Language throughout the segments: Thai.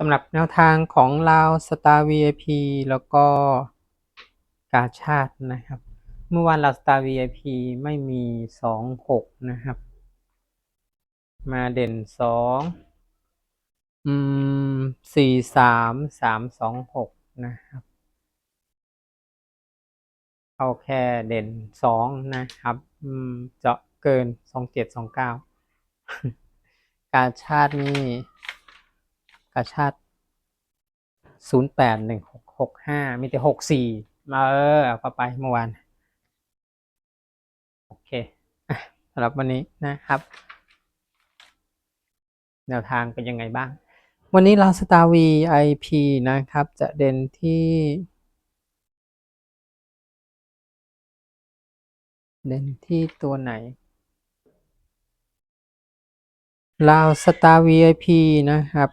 สำหรับแนวทางของลาวสตาร์ VIP แล้วก็กาชาตินะครับ เมื่อวานลาวสตาร์ VIP ไม่มีสองหกนะครับ มาเด่นสองอืมสี่สามสามสองหกนะครับ เอาแค่เด่นสองนะครับ อืม เจาะเกินสองเจ็ดสองเก้ากาชาตินี่ กาชาติศูนย์แปดหนึ่งหกหกห้ามีแต่หกสี่มาเออเอาไปเมื่อวาน โอเคสำหรับวันนี้นะครับ แนวทางเป็นยังไงบ้าง วันนี้เราสตาร์ VIP นะครับ จะเด่นที่ เด่นที่ตัวไหนลาวสตาร์ VIP นะครับ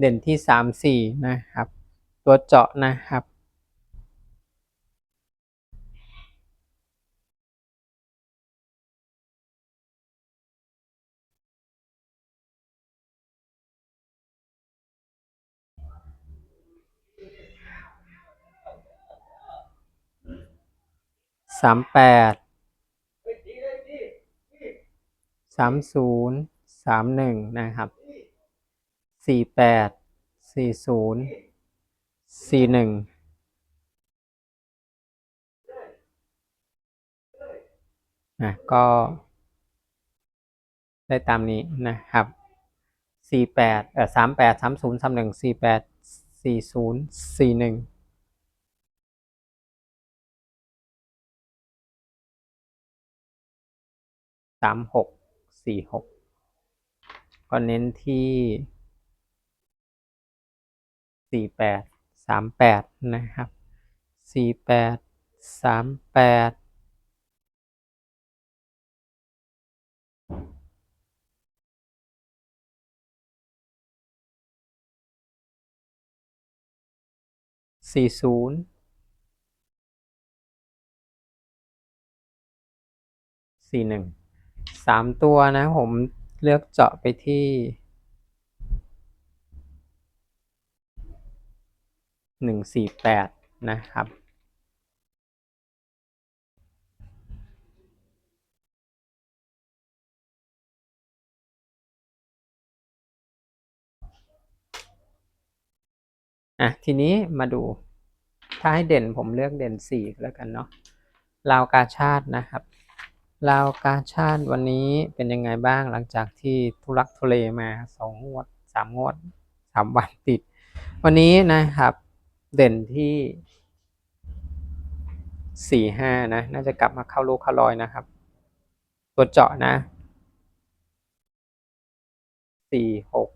เด่นที่สามสี่นะครับ ตัวเจาะนะครับสามแปดสามศูนย์สามหนึ่งนะครับ สี่แปดสี่ศูนย์สี่หนึ่งนะก็ได้ตามนี้นะครับสี่แปดเอ่อสามแปดสามศูนย์สามหนึ่งสี่แปดสี่ศูนย์สี่หนึ่งสามหกสี่หกก็เน้นที่ สี่แปดสามแปดนะครับสี่แปดสามแปดสี่ศูนย์สี่หนึ่งสามตัวนะผมเลือกเจาะไปที่ หนึ่งสี่แปดนะครับ อะ ทีนี้มาดู ถ้าให้เด่นผมเลือกเด่นสี่แล้วกันเนาะลาวกาชาตินะครับลาวกาชาติวันนี้เป็นยังไงบ้างหลังจากที่ทุลักทุเลมาสองงวดสามงวดสามวันติด วันนี้นะครับ เด่นที่สี่ห้านะ น่าจะกลับมาเข้าลูกเข้ารอยนะครับ ตัวเจาะนะสี่หก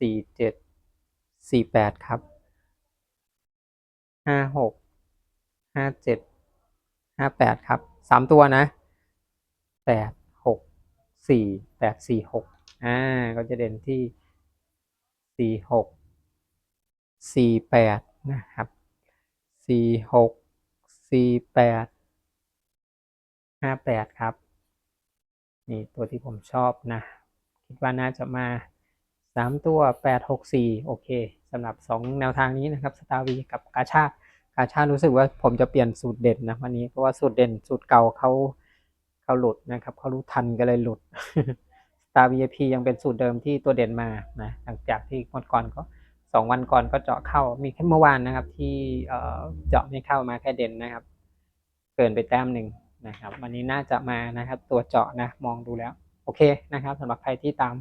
สี่เจ็ดสี่แปดครับห้าหกห้าเจ็ดห้าแปดครับสามตัวนะแปดหกสี่แปดสี่หกอ่าก็จะเด่นที่สี่หกสี่แปด นะครับสี่หกสี่แปดห้าแปดครับ นี่ตัวที่ผมชอบนะ คิดว่าน่าจะมาสามตัวแปดหกสี่โอเคสำหรับสองแนวทางนี้นะครับสตาร์วีกับกาชาติกาชาติรู้สึกว่าผมจะเปลี่ยนสูตรเด่นนะวันนี้เพราะว่าสูตรเด่นสูตรเก่าเขาเขาหลุดนะครับเขารู้ทันก็เลยหลุดสตาร์ VIP ยังเป็นสูตรเดิมที่ตัวเด่นมานะหลังจากที่งวดก่อนก็ สองวันก่อนก็เจาะเข้ามีแค่เมื่อวานนะครับ ที่เจาะไม่เข้ามาแค่เด่นนะครับ เกินไปแต้มหนึ่งนะครับ วันนี้น่าจะมานะครับ ตัวเจาะนะมองดูแล้ว โอเคนะครับสำหรับใครที่ตาม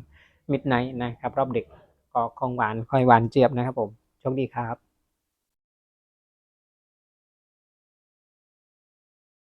มิดไนท์นะครับ รอบดึกก็คงหวานค่อยหวานเจี๊ยบนะครับผมโชคดีครับ